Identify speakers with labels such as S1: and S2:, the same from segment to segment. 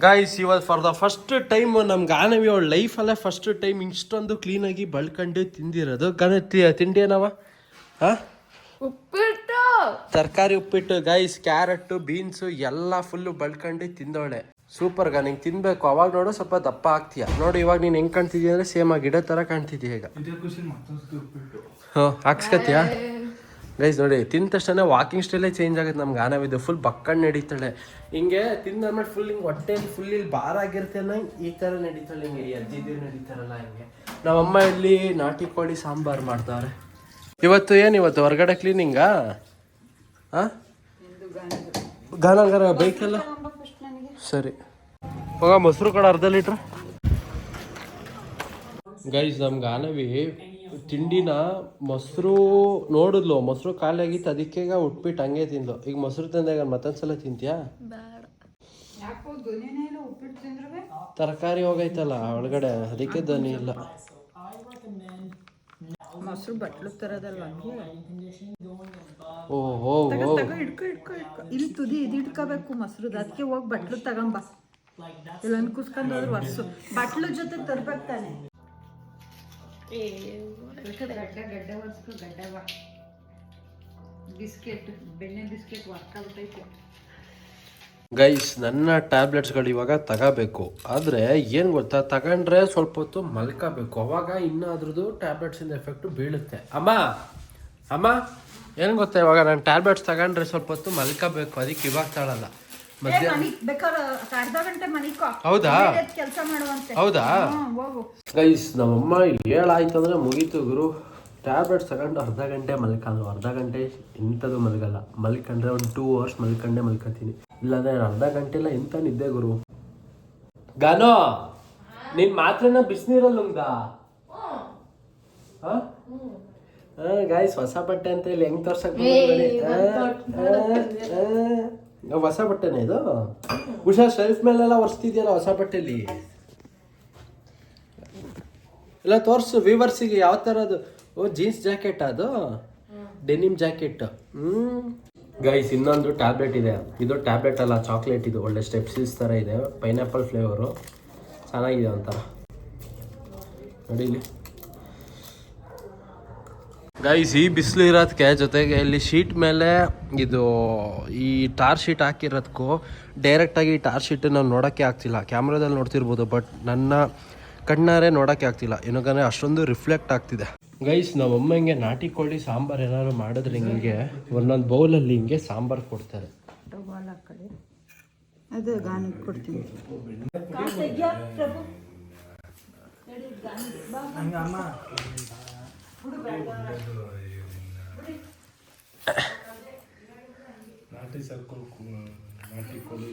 S1: Guys ಇವತ್ತು for the first time ನಮ್ಮ ಗಾನವಿ ಅವಳ ಲೈಫಲ್ಲೇ ಫಸ್ಟ್ ಟೈಮ್ ಇಷ್ಟೊಂದು ಕ್ಲೀನಾಗಿ ಬಳ್ಕೊಂಡು ತಿಂದಿರೋದು. ಗಣ ತಿಂಡಿ ಏನವ? ಹಾಂ?
S2: ಉಪ್ಪಿಟ್ಟು.
S1: ತರಕಾರಿ ಉಪ್ಪಿಟ್ಟು ಗೈಸ್ ಕ್ಯಾರೆಟ್ ಬೀನ್ಸು ಎಲ್ಲ ಫುಲ್ಲು ಬಳ್ಕೊಂಡು ತಿಂದವಳೆ. ಸೂಪರ್ ಗಾ ನಿಂಗೆ ತಿನ್ಬೇಕು. ಅವಾಗ ನೋಡು ಸ್ವಲ್ಪ ದಪ್ಪ ಆಗ್ತೀಯ. ನೋಡು ಇವಾಗ ನೀನು ಹೆಂಗ್ ಕಾಣ್ತಿದ್ಯಾ ಅಂದ್ರೆ ಸೇಮ್ ಆಗಿ ಗಿಡ ಥರ ಕಾಣ್ತಿದ್ಯಾ ಈಗ. ಹ್ಞೂ ಹಾಕ್ಸ್ಕತ್ತೀಯಾ? ಗೈಸ್ ನೋಡಿ, ತಿಂದ ತಕ್ಷಣ ವಾಕಿಂಗ್ ಸ್ಟೈಲೇ ಚೇಂಜ್ ಆಗುತ್ತೆ. ನಮ್ಗೆ ಆನವಿದ್ದು ಫುಲ್ ಬಕ್ಕಂಡು ನಡೀತಾಳೆ. ಹಿಂಗೆ ತಿಂದಾದ್ಮೇಲೆ ಫುಲ್ ಹಿಂಗೆ ಹೊಟ್ಟೆ ಫುಲ್ ಇಲ್ಲಿ ಭಾರ ಅನ್ನ ಈ ಥರ ನಡೀತಾಳೆ ಹಿಂಗೆ. ಅಜ್ಜಿದಿರು ನಡೀತಾರಲ್ಲ ಹಿಂಗೆ. ನಮ್ಮಮ್ಮ ಇಲ್ಲಿ ನಾಟಿ ಕೋಳಿ ಸಾಂಬಾರು ಮಾಡ್ತಾವ್ರೆ. ಇವತ್ತು ಏನು ಇವತ್ತು? ಹೊರಗಡೆ ಕ್ಲೀನಿಂಗಾ ಹಾಂ ಗಾನಂಗಾರ ಬೈಕಲ್ಲ? ಸರಿ. ಹೋಗ, ಮೊಸರು ಕೊಡ ಅರ್ಧ ಲೀಟ್ರ್ ಗೈಸ್ ನಮ್ಗೆ ಗಾನವಿ ತಿಂಡಿನ ಮೊಸರು ನೋಡಿದ್ಲು ಮೊಸರು ಖಾಲಿ ಆಗಿತ್ತು ಅದಕ್ಕೆ ಈಗ ಉಟ್ಬಿಟ್ಟು ಹಂಗೆ ತಿಂದ್ಲು. ಈಗ ಮೊಸರು ತಂದಾಗ ಮತ್ತೊಂದ್ಸಲ ತಿಂತ್ಯಾ? ತರಕಾರಿ ಹೋಗೈತಲ್ಲ ಒಳಗಡೆ ಅದಕ್ಕೆ ಧ್ವನಿ ಇಲ್ಲ.
S3: ಮೊಸರು ಬಟ್ಲು ತರದಲ್ಲ ಇಲ್ಲಿ ತುದಿ ಇದು ಇಟ್ಕೋಬೇಕು ಮೊಸರುದು ಅದಕ್ಕೆ ಹೋಗಿ ಬಟ್ಲು ತಗೊಂಬ. ಇಲ್ಲ ಕುಸ್ಕೊಂಡು ಹೋದ್ರೆ ವರ್ಸು ಬಟ್ಲು ಜೊತೆ ತರ್ಬೇಕು ತಾನೆ. ಗಡ್ಡ ಗಡ್ಡ ವರ್ಸ್ಕೊ ಗಡ್ಡ ಬಾ ಬಿಸ್ಕೆಟ್ ಬೆಣ್ಣೆ ಬಿಸ್ಕೆಟ್ ವರ್ಕಾಗ್ಬಿಟ್ಟೈತೆ
S1: ಗೈಸ್ ನನ್ನ ಟ್ಯಾಬ್ಲೆಟ್ಸ್ಗಳು ಇವಾಗ ತಗೋಬೇಕು. ಆದರೆ ಏನು ಗೊತ್ತಾ ತಗೊಂಡ್ರೆ ಸ್ವಲ್ಪ ಹೊತ್ತು ಮಲ್ಕೋಬೇಕು. ಅವಾಗ ಇನ್ನೂ ಅದ್ರದ್ದು ಟ್ಯಾಬ್ಲೆಟ್ಸಿಂದ ಎಫೆಕ್ಟು ಬೀಳುತ್ತೆ. ಅಮ್ಮ ಅಮ್ಮ ಏನು ಗೊತ್ತಾ ಇವಾಗ? ನಾನು ಟ್ಯಾಬ್ಲೆಟ್ಸ್ ತಗೊಂಡ್ರೆ ಸ್ವಲ್ಪ ಹೊತ್ತು ಮಲ್ಕೋಬೇಕು. ಅದಕ್ಕೆ ಇವಾಗ ತಾಳಲ್ಲ ಹೌದಾ? ಹೌದಾ? ಗೈಸ್ ನಮ್ಮಮ್ಮ ಹೇಳಾಯ್ತು ಅಂದರೆ ಮುಗೀತು ಗುರು. ಟ್ಯಾಬ್ಲೆಟ್ಸ್ ತಗೊಂಡು ಅರ್ಧ ಗಂಟೆ ಮಲ್ಕೊಂಡು ಅರ್ಧ ಗಂಟೆ ಇಂಥದ್ದು ಮಲ್ಗಲ್ಲ. ಮಲ್ಕೊಂಡ್ರೆ ಒಂದು ಟೂ ಅವರ್ಸ್ ಮಲ್ಕಂಡೆ ಮಲ್ಕೊತೀನಿ. ಇಲ್ಲಾಂದ್ರೆ ಅರ್ಧ ಗಂಟೆ ಎಲ್ಲ ಎಂತ ನಿದ್ದೆ ಗುರು. ಗಾನೋ ನಿನ್ ಮಾತ್ರನ ಬಿಸಿನೀರಲ್ಲಿ ನುಂಗ್ದ? ಗಾಯ್ಸ್ ಹೊಸ ಬಟ್ಟೆ ಅಂತ ಹೇಳಿ ಹೆಂಗ್ ತೋರ್ಸಕ್. ಹೊಸ ಬಟ್ಟೆನೇ ಇದು? ಹುಷಾರ್ ಶೆಲ್ಫ್ ಮೇಲೆಲ್ಲ ಒರೆಸ್ತಿದ್ಯಲ್ಲ ಹೊಸ ಬಟ್ಟೆಲಿ? ಇಲ್ಲ, ತೋರಿಸು ವೀವರ್ಸಿಗೆ ಯಾವ ಥರದ್ದು ಓ ಜೀನ್ಸ್ ಜಾಕೆಟ್ ಅದು? ಡೆನಿಮ್ ಜಾಕೆಟ್ ಹ್ಮ್. ಗೈಸ್ ಇನ್ನೊಂದು ಟ್ಯಾಬ್ಲೆಟ್ ಇದೆ. ಇದು ಟ್ಯಾಬ್ಲೆಟ್ ಅಲ್ಲ ಚಾಕ್ಲೇಟ್ ಇದು. ಒಳ್ಳೆ ಸ್ಟೆಪ್ಸಿಸ್ ಥರ ಇದೆ. ಪೈನಾಪಲ್ ಫ್ಲೇವರು ಚೆನ್ನಾಗಿದೆ ಒಂಥರ. ನೋಡಿ ಗೈಸ್ ಈ ಬಿಸಿಲು ಇರೋದಕ್ಕೆ ಜೊತೆಗೆ ಇಲ್ಲಿ ಶೀಟ್ ಮೇಲೆ ಇದು ಈ ಟಾರ್ ಶೀಟ್ ಹಾಕಿರೋದಕ್ಕೂ ಡೈರೆಕ್ಟಾಗಿ ಈ ಟಾರ್ ಶೀಟ್ ನಾವು ನೋಡೋಕ್ಕೆ ಆಗ್ತಿಲ್ಲ. ಕ್ಯಾಮ್ರಾದಲ್ಲಿ ನೋಡ್ತಿರ್ಬೋದು ಬಟ್ ನನ್ನ ಕಣ್ಣಾರೆ ನೋಡೋಕ್ಕೆ ಆಗ್ತಿಲ್ಲ. ಏನಕ್ಕಂದರೆ ಅಷ್ಟೊಂದು ರಿಫ್ಲೆಕ್ಟ್ ಆಗ್ತಿದೆ. ಗೈಸ್ ನಮ್ಮಮ್ಮ ಹಿಂಗೆ ನಾಟಿ ಕೋಳಿ ಸಾಂಬಾರು ಏನಾದ್ರು ಮಾಡಿದ್ರೆ ಹಿಂಗೆ ಒಂದೊಂದು ಬೌಲಲ್ಲಿ ಹಿಂಗೆ ಸಾಂಬಾರು ಕೊಡ್ತಾರೆ.
S3: ಟೊಬಾಲ್ ಹಾಕೊಳ್ಳಿ ಅದು ನಾಟಿ ಕೋಳಿ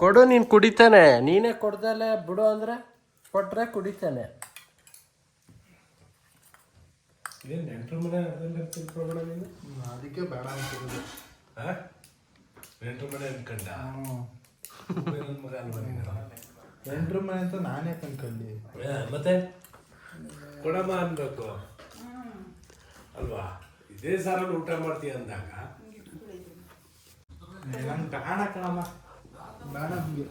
S1: ಕೊಡು ನೀನು ಕುಡಿತಾನೆ. ನೀನೇ ಕೊಡ್ದಲೆ ಬಿಡು ಅಂದ್ರೆ ಕೊಟ್ರೆ ಕುಡಿತಾನೆ.
S4: ಅದಕ್ಕೆ ಬೇಡ ಅಂತಿರೋದು.
S5: ನೆಂಟ್ರ ಮನೆ ಅನ್ಕಂಡ. ಮಗ ಅಲ್ವಾ ನೀನು?
S4: ಎಂಟ್ರ ಮನೆ ಅಂತ ನಾನೇ ಅನ್ಕೊಂಡಿ.
S5: ಏ, ಮತ್ತೆ? ಕೊಡಮ್ಮ ಅನ್ಬೇಕು. ಅಲ್ವಾ? ಇದೇ ಸಾರಲ್ಲಿ ಊಟ ಮಾಡ್ತೀಯ ಅಂದಾಗ?
S4: ನಂಗೆ ಕಣಮ್ಮ. ಬೇಡ ನಮ್ಗೆ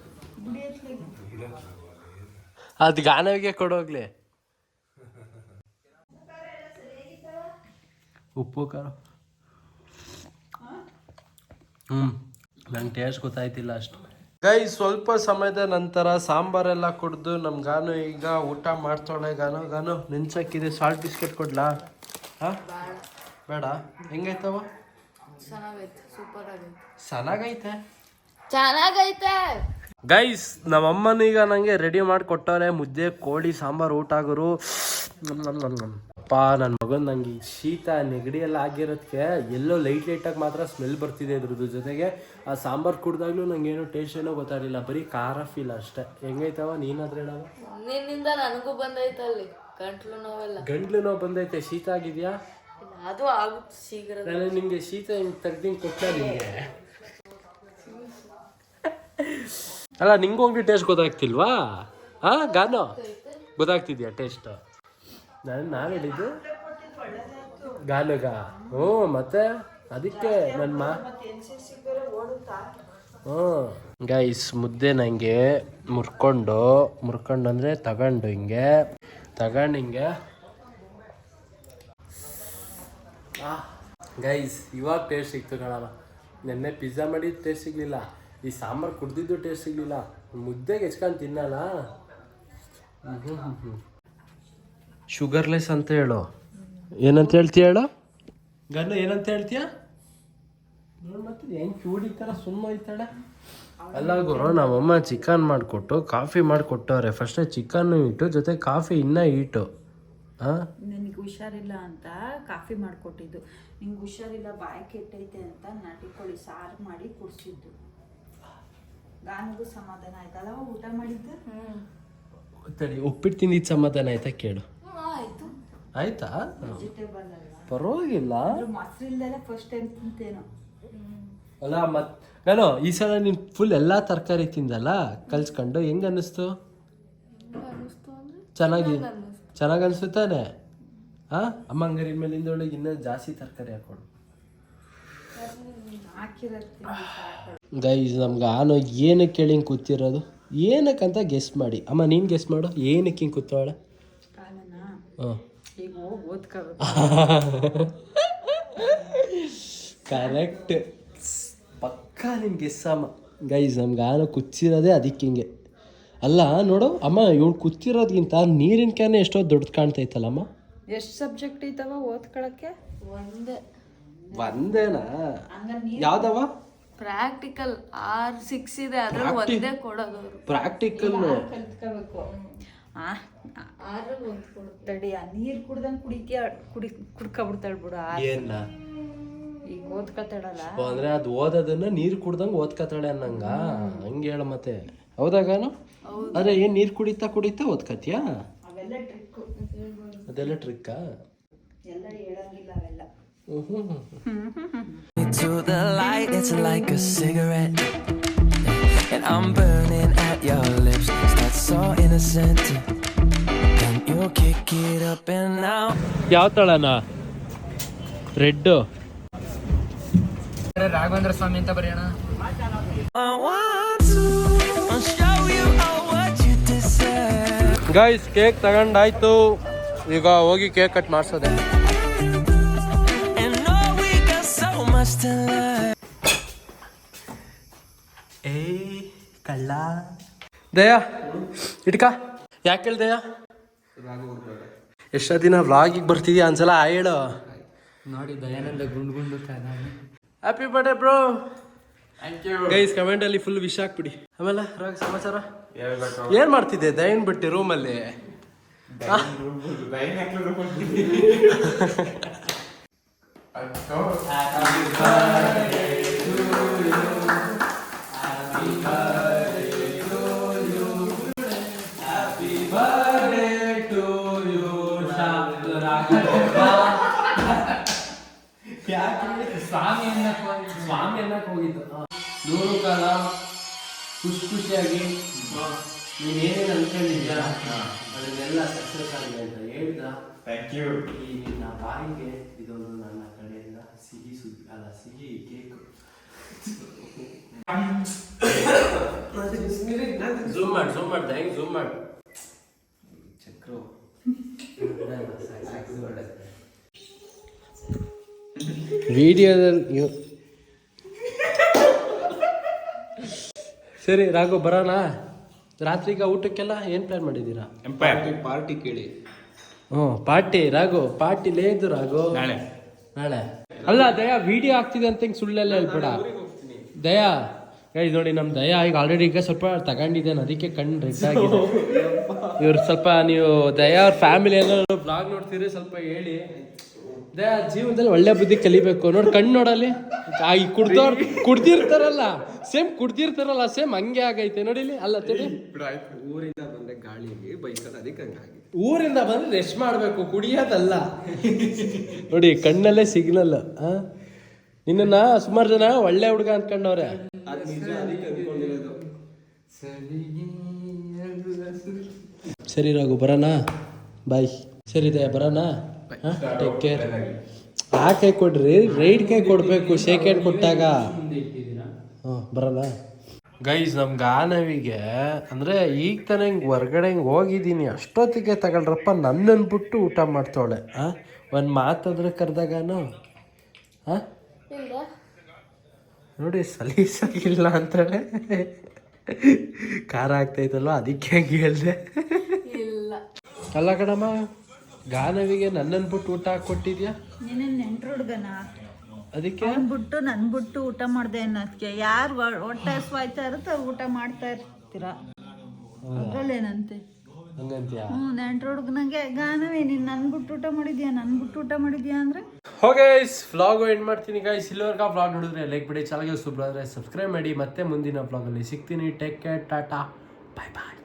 S1: ಅದು ಗಾನವಿಗೆ ಕೊಡೋಗ್ಲಿ ಉಪ್ಪು ಖಾರ. ಹ್ಞೂ ನಂಗೆ ಟೇಸ್ಟ್ ಗೊತ್ತಾಯ್ತಿಲ್ಲ ಅಷ್ಟು. ಗೈ ಸ್ವಲ್ಪ ಸಮಯದ ನಂತರ ಸಾಂಬಾರೆಲ್ಲ ಕುಡ್ದು ನಮ್ಮ ಗಾನು ಈಗ ಊಟ ಮಾಡ್ತಾಳೆ ಗಾನು. ಗಾನು ನೆನ್ಸಕ್ಕಿದೆ ಸಾಲ್ಟ್ ಬಿಸ್ಕೆಟ್ ಕೊಡ್ಲಾ? ಹಾಂ? ಬೇಡ. ಹೆಂಗೈತವ
S2: ಚೆನ್ನಾಗೈತೆ
S1: ಚೆನ್ನಾಗೈತೆ? ಗೈಸ್ ನಮ್ಮಮ್ಮನೀಗ ನನಗೆ ರೆಡಿ ಮಾಡಿ ಕೊಟ್ಟವ್ರೆ ಮುದ್ದೆ ಕೋಳಿ ಸಾಂಬಾರು ಊಟ ಆಗೋರು ಅಪ್ಪ ನನ್ನ ಮಗನ್ ನಂಗೆ ಈ ಶೀತ ನೆಗಡಿ ಎಲ್ಲ ಆಗಿರೋದಕ್ಕೆ ಎಲ್ಲೋ ಲೈಟ್ ಲೈಟಾಗಿ ಮಾತ್ರ ಸ್ಮೆಲ್ ಬರ್ತಿದೆ ಇದ್ರದ್ದು ಜೊತೆಗೆ. ಆ ಸಾಂಬಾರು ಕುಡ್ದಾಗ್ಲೂ ನಂಗೆ ಏನೋ ಟೇಸ್ಟ್ ಏನೋ ಗೊತ್ತಾಗಲಿಲ್ಲ. ಬರೀ ಖಾರ ಫೀಲ್ ಅಷ್ಟೇ. ಹೆಂಗೈತವ? ನೀನಾದ್ರೆ ಹೇಳವ
S2: ನಿನ್ನಿಂದ ನನಗೂ ಬಂದೈತೆ ಅಲ್ಲಿ. ಗಂಟ್ಲು ನೋವೆಲ್ಲ.
S1: ಗಂಟ್ಲು ನೋವು ಬಂದೈತೆ. ಶೀತ ಆಗಿದೆಯಾ?
S2: ಅದು ಆಗುತ್ತೆ ಶೀಘ್ರ
S1: ನಾನು ನಿಂಗೆ ಶೀತ ಹಿಂಗೆ ತೆಗ್ದಿಂಗ್ ಕೊಟ್ಟ ನಿಮಗೆ ಅಲ್ಲ ನಿಂಗೆ ಹೋಗಿ ಟೇಸ್ಟ್ ಗೊತ್ತಾಗ್ತಿಲ್ವಾ? ಹಾಂ ಗಾನೋ? ಗೊತ್ತಾಗ್ತಿದ್ಯಾ ಟೇಸ್ಟ್ ನಾನು ನಾವು ಹೇಳಿದ್ದು? ಗಾಲುಗ ಹ್ಞೂ, ಮತ್ತೆ ಅದಕ್ಕೆ ನನ್ನ ಹ್ಞೂ. ಗೈಸ್ ಮುದ್ದೆ ನನಗೆ ಮುರ್ಕೊಂಡು ಮುರ್ಕೊಂಡು ಅಂದರೆ ತಗೊಂಡು ಹಿಂಗೆ ತಗೊಂಡು ಹಿಂಗೆ. ಗೈಸ್ ಇವಾಗ ಟೇಸ್ಟ್ ಸಿಕ್ತು ಕಣವ ನೆನ್ನೆ ಪಿಜ್ಜಾ ಮಾಡಿ ಟೇಸ್ಟ್ ಸಿಗಲಿಲ್ಲ. ಈ ಸಾಂಬಾರು ಕುಡ್ದಿದ್ದು ಟೇಸ್ಟ್ ಸಿಗಲಿಲ್ಲ. ಮುದ್ದೆಗೆ ಹೆಚ್ಕೊಂಡು ತಿನ್ನಲ್ಲ. ಶುಗರ್ಲೆಸ್ ಅಂತ ಹೇಳು. ಏನಂತ ಹೇಳ್ತೀಯ ಹೇಳು? ಗನ್ನ ಏನಂತ ಹೇಳ್ತೀಯ? ನೋಡ್ ಮತ್ತೆ ಹೆಂಗ್ ಕ್ಯೂಡಿ ಥರ ಸುಮ್ಮ ಐತಾಳೆ ಅಲ್ಲ ಗುರು ನಮ್ಮಮ್ಮ ಚಿಕನ್ ಮಾಡಿಕೊಟ್ಟು ಕಾಫಿ ಮಾಡಿಕೊಟ್ಟವ್ರೆ. ಫಸ್ಟೇ ಚಿಕನ್ ಇಟ್ಟು ಜೊತೆ ಕಾಫಿ ಇನ್ನೂ ಇಟ್ಟು ಹಾಂ
S3: ನನಗೆ ಹುಷಾರಿಲ್ಲ ಅಂತ ಕಾಫಿ ಮಾಡಿಕೊಟ್ಟಿದ್ದು. ನಿಂಗೆ ಹುಷಾರಿಲ್ಲ ಬಾಯಿ ಕೆಟ್ಟೈತೆ ಅಂತ ನಾಟಿಕೊಳ್ಳಿ. ಕೋಳಿ ಸಾರು ಮಾಡಿ ಕುಡಿಸಿದ್ದು. ಗಾನಿಗೂ ಸಮಾಧಾನ ಆಯ್ತಲ್ಲ? ಊಟ ಮಾಡಿದ್ದು?
S1: ತಡಿ ಉಪ್ಪಿಟ್ಟು ತಿಂದಿದ್ದು ಸಮಾಧಾನ ಆಯ್ತಾ ಕೇಳು.
S2: ಆಯ್ತು.
S1: ಆಯ್ತಾ? ಪರವಾಗಿಲ್ಲ.
S3: ಮೊಸರಿಲ್ದೆಲ್ಲ ಫಸ್ಟ್ ಟೈಮ್ ತಿಂತೇನೋ.
S1: ಅಲ್ಲ ಮತ್ ಏನೋ ಈ ಸಲ ನೀನು ಫುಲ್ ಎಲ್ಲ ತರಕಾರಿ ತಿಂದಲ್ಲ? ಕಲ್ಸ್ಕೊಂಡು ಹೆಂಗ್ ಅನ್ನಿಸ್ತು? ಚೆನ್ನಾಗಿ ಚೆನ್ನಾಗಿ ಅನ್ಸುತ್ತಾನೆ ಹಾ ಅಮ್ಮ ಹಂಗಾರೆ ಇನ್ಮೇಲಿಂದ ಒಳಗೆ ಇನ್ನೂ ಜಾಸ್ತಿ ತರಕಾರಿ ಹಾಕೊಂಡು ಗೈಸ್ ನಮ್ಗೆ ಆನೋ ಏನಕ್ಕೆ ಕೇಳಿ ಹಿಂಗೆ ಕೂತಿರೋದು? ಏನಕ್ಕಂತ ಗೆಸ್ ಮಾಡಿ. ಅಮ್ಮ ನೀನು ಗೆಸ್ ಮಾಡು. ಏನಕ್ಕೆ ಹಿಂಗೆ ಕೂತವಳೆ?
S3: ಈಗ ಹೋಗಿ ಓದ್ಕೋಬೇಕು
S1: ಕರೆಕ್ಟ್ ಪಕ್ಕ ನಿನ್ ಎಸ್ಸಮ್ಮ ಗೈಸ್ ನಮ್ಗೆ ಆನ ಕುಚ್ಚಿರೋದೇ ಅದಕ್ಕೆ ಹಿಂಗೆ. ಅಲ್ಲ ನೋಡು ಅಮ್ಮ ಇವಳು ಕುತ್ತಿರೋದ್ಗಿಂತ ನೀರಿನ ಕ್ಯಾನೆ ಎಷ್ಟೋ ದೊಡ್ಡದು ಕಾಣ್ತೈತಲ್ಲಮ್ಮ
S3: ಎಷ್ಟು ಸಬ್ಜೆಕ್ಟ್ ಐತವ ಓದ್ಕೊಳಕ್ಕೆ?
S2: ಒಂದೇ.
S1: ಒಂದೇನಾ? ಯಾವ್ದವ?
S2: ಪ್ರಾಕ್ಟಿಕಲ್ ಆರ್ ಸಿಕ್ಸ್ ಇದೆ ಅದ್ರಲ್ಲಿ ಒಂದೇ ಕೊಡೋದು
S1: ಪ್ರಾಕ್ಟಿಕಲ್
S3: ಕಲ್ತ್ಕೋಬೇಕು. ತಡಿ ಆ ನೀರು ಕುಡ್ದಂಗೆ ಕುಡಿತೀಯ ಕುಡಿ ಕುಡ್ಕೊಬಿಡ್ತಾಳೆ ಬಿಡು ಆ
S1: ಏನ?
S3: ಈಗ ಓದ್ಕೊತಾಳಲ್ಲ?
S1: ಅಂದ್ರೆ ಅದು ಓದೋದನ್ನ ನೀರು ಕುಡ್ದಂಗೆ ಓದ್ಕತಾಳೆ ಅನ್ನಂಗ. ಹಂಗೆ ಹೇಳ ಮತ್ತೆ. ಹೌದಾಗಾನು? ಅದೇ ಏನ್ ನೀರು ಕುಡಿತಾ ಕುಡಿತಾ ಓದ್ಕತ್ಯಾ?
S3: ಅವೆಲ್ಲ ಟ್ರಿಕ್
S1: ಅದೆಲ್ಲ ಟ್ರಿಕ್ಕಾ
S3: ಎಲ್ಲ ಹೇಳಂಗಿಲ್ಲ ಅವೆಲ್ಲ.
S6: to the light, it's like a cigarette. And I'm burning
S1: ಯಾವ ತಳನ? ರೆಡ್
S6: ರಾಘವೇಂದ್ರ ಸ್ವಾಮಿ ಅಂತ ಬರೆಯೋಣ.
S1: ಗೈಸ್ ಕೇಕ್ ತಗೊಂಡಾಯ್ತು. ಈಗ ಹೋಗಿ ಕೇಕ್ ಕಟ್ ಮಾಡಿಸೋದೆ. ಏ ಕಳ್ಳ. ದಯಾ. ಇಟ್ಕ. ಯಾಕೆ ಕೇಳ್ದೆಯ ದಯಾ ಎಷ್ಟೋ ದಿನ ವ್ಲಾಗಿಗೆ ಬರ್ತಿದ್ಯಾ ಅನ್ಸಲ ಆ ಹೇಳು.
S5: ನೋಡಿ ದಯಾನಂದ ಗುಂಡು ಗುಂಡು
S1: happy birthday bro guys comment ಅಲ್ಲಿ ಫುಲ್ ವಿಶ್ ಹಾಕ್ಬಿಡಿ. ಆಮೇಲೆ ರಾಗ ಸಮಾಚಾರ? ಏನ್ ಮಾಡ್ತಿದ್ದೆ? ದಯನ್ ಬಿಟ್ಟು ರೂಮಲ್ಲಿ
S5: ಸ್ವಾಮಿ ಅನ್ನಕ್ ಹೋಗಿ- ಸ್ವಾಮಿ ಅನ್ನಕ್ ಹೋಗಿದ್ದು
S1: ನೂರು ಕಾಲ ಖುಷಿ ಖುಷಿಯಾಗಿ ನೀನೇನೇನು ಅನ್ಕೊಂಡಿದ್ಯಾ ಅದನ್ನೆಲ್ಲ ಸಕ್ಸಸ್ ಆಗಿದೆ ಅಂತ ಹೇಳಿದ
S4: ಥ್ಯಾಂಕ್ ಯು
S1: ಈ ನಿನ್ನ ಬಾಯಿಗೆ ಇದೊಂದು ನನ್ನ ಕಡೆಯಿಂದ ಸಿಹಿ ಸುದ್ದಿ ಅಲ್ಲ ಸಿಹಿ ಕೇಕ್ ಝೂಮ್ ಮಾಡಿ ಝೂಮ್ ಮಾಡಿ ಹೆಂಗ್ ಝೂಮ್ ಮಾಡಿ. ಚಕ್ರು ವಿಡಿಯೋದಲ್ಲಿ ಸರಿ ರಾಘು ಬರೋಣ. ರಾತ್ರಿಗ ಊಟಕ್ಕೆಲ್ಲ ಏನು ಪ್ಲಾನ್ ಮಾಡಿದ್ದೀರಾ?
S4: ಎಂಪೈರ್ ಪಾರ್ಟಿ ಕೇಳಿ.
S1: ಹ್ಞೂ ಪಾರ್ಟಿ ರಾಘು ಪಾರ್ಟಿ ಲೇದು ರಾಘು.
S4: ನಾಳೆ.
S1: ನಾಳೆ. ಅಲ್ಲ ದಯಾ ವಿಡಿಯೋ ಆಗ್ತಿದೆ ಅಂತ ಹಿಂಗೆ ಸುಳ್ಳೆಲ್ಲ ಹೇಳ್ಬೇಡ. ದಯಾ ಹೇಳಿ ನೋಡಿ ನಮ್ಮ ದಯಾ ಈಗ ಆಲ್ರೆಡಿ ಈಗ ಸ್ವಲ್ಪ ತಗೊಂಡಿದ್ದೇನೆ ಅದಕ್ಕೆ ಕಣ್ಣು ರೆಡ್ ಆಗಿದೆ. ಇವ್ರು ಸ್ವಲ್ಪ ನೀವು ದಯಾ ಅವ್ರ ಫ್ಯಾಮಿಲಿ ಎಲ್ಲರೂ ಬ್ಲಾಗ್ ನೋಡ್ತೀರಿ ಸ್ವಲ್ಪ ಹೇಳಿ. ದಯಾ ಜೀವನದಲ್ಲಿ ಒಳ್ಳೆ ಬುದ್ಧಿ ಕಲಿಬೇಕು. ನೋಡಿ ಕಣ್ಣು ನೋಡಲಿ ಆ ಈ ಕುಡ್ದವ್ರು ಕುಡ್ದಿರ್ತಾರಲ್ಲ. ಸೇಮ್ ಕುಡ್ದಿರ್ತಾರಲ್ಲ ಸೇಮ್ ಹಂಗೆ ಆಗೈತೆ. ನೋಡಿಲಿ ಅಲ್ಲ ತಿಳಿ
S5: ಊರಿಂದ ಬಂದ ಗಾಳಿಗೆ ಬೈಕಲ್ಲಿ ಅದಕ್ಕೆ ಹಂಗಾಗಿ
S1: ಊರಿಂದ ಬಂದು ರೆಸ್ಟ್ ಮಾಡಬೇಕು ಕುಡಿಯೋದಲ್ಲ. ನೋಡಿ ಕಣ್ಣಲ್ಲೇ ಸಿಗ್ನಲ್ ಇನ್ನ ನಿನ್ನ ಸುಮಾರು ಜನ ಒಳ್ಳೆ ಹುಡುಗ ಅನ್ಕೊಂಡವ್ರೆ.
S5: ಅದು ನಿಜ ಅದಕ್ಕೆ
S1: ಸರಿ. ರಾಘು ಬರೋಣ? ಬಾಯ್. ಸರಿ ಇದೆ ಬರೋಣ? ಟೇಕ್ ಕೇರ್ ಆ ಕೈ ಕೊಡ್ರಿ ರೈಡ್ ಕೈ ಕೊಡಬೇಕು ಶೇಕ್ ಹ್ಯಾಂಡ್ ಕೊಟ್ಟಾಗ. ಹಾಂ ಬರಲ್ಲ ಗೈಸ್ ನಮ್ಮ ಗಾನವಿಗೆ ಅಂದರೆ ಈಗ ತಾನೇ ಹಿಂಗೆ ಹೊರ್ಗಡೆ ಹಿಂಗೆ ಹೋಗಿದ್ದೀನಿ ಅಷ್ಟೊತ್ತಿಗೆ ತಗೊಳ್ರಪ್ಪ ನನ್ನ ಅನ್ಬಿಟ್ಟು ಊಟ ಮಾಡ್ತಾವಳೆ. ಹಾಂ ಒಂದು ಮಾತಾದ್ರೆ ಕರೆದಾಗನು? ಹಾಂ ನೋಡಿ ಸಲೀಸಾಗಿಲ್ಲ ಅಂತಾಳೆ. ಖಾರ ಆಗ್ತೈತಲ್ವ? ಅದಕ್ಕೆ ಹಂಗೆ ಹೇಳಿದೆ.
S2: ಇಲ್ಲ.
S1: ಅಲ್ಲ ಕಣಮ್ಮ ಗಾನವಿಗೆ ನನ್ನನ್ನು ಬಿಟ್ಟು ಊಟ ಹಾಕ್ಕೊಟ್ಟಿದ್ಯಾ
S3: ನೀನೇನು ನೆಂಟ್ರು ಹುಡ್ಗನ?
S1: ಅದಕ್ಕೆ?
S3: ನನ್ನ ಬಿಟ್ಟು ನನ್ ಬಿಟ್ಟು ಊಟ ಮಾಡಿದೆ ಅನ್ನೋದಕ್ಕೆ ಯಾರು ಹೊಟ್ಟೆ ಹಸ್ವಾಯ್ತಾ ಇರುತ್ತೆ ಊಟ ಮಾಡ್ತಾ ಇರ್ತೀರ? ಅದ್ರಲ್ಲೇನಂತೆ?
S1: ಹಂಗಂತೀಯ?
S3: ಹ್ಞೂ ನೆಂಟ್ರು ಹುಡ್ಗನಂಗೆ ಗಾನವೇ ನೀನು ನನ್ ಬಿಟ್ಟು ಊಟ ಮಾಡಿದ್ಯಾ? ನನ್ ಬಿಟ್ಟು ಊಟ ಮಾಡಿದ್ಯಾ ಅಂದ್ರೆ?
S1: ಹೋಗೈಸ್ ವ್ಲಾಗ್ ಎಂಡ್ ಮಾಡ್ತೀನಿ ಗೈಸ್ ಇಲ್ಲಿವರೆಗೆ ವ್ಲಾಗ್ ನೋಡಿದ್ರೆ ಲೈಕ್ ಬಿಡಿ ಚಾನಲ್ಗೆ ಸೂಪರ್ ಆದರೆ ಸಬ್ಸ್ಕ್ರೈಬ್ ಮಾಡಿ. ಮತ್ತೆ ಮುಂದಿನ ವ್ಲಾಗಲ್ಲಿ ಸಿಗ್ತೀನಿ. Take care tata. Bye bye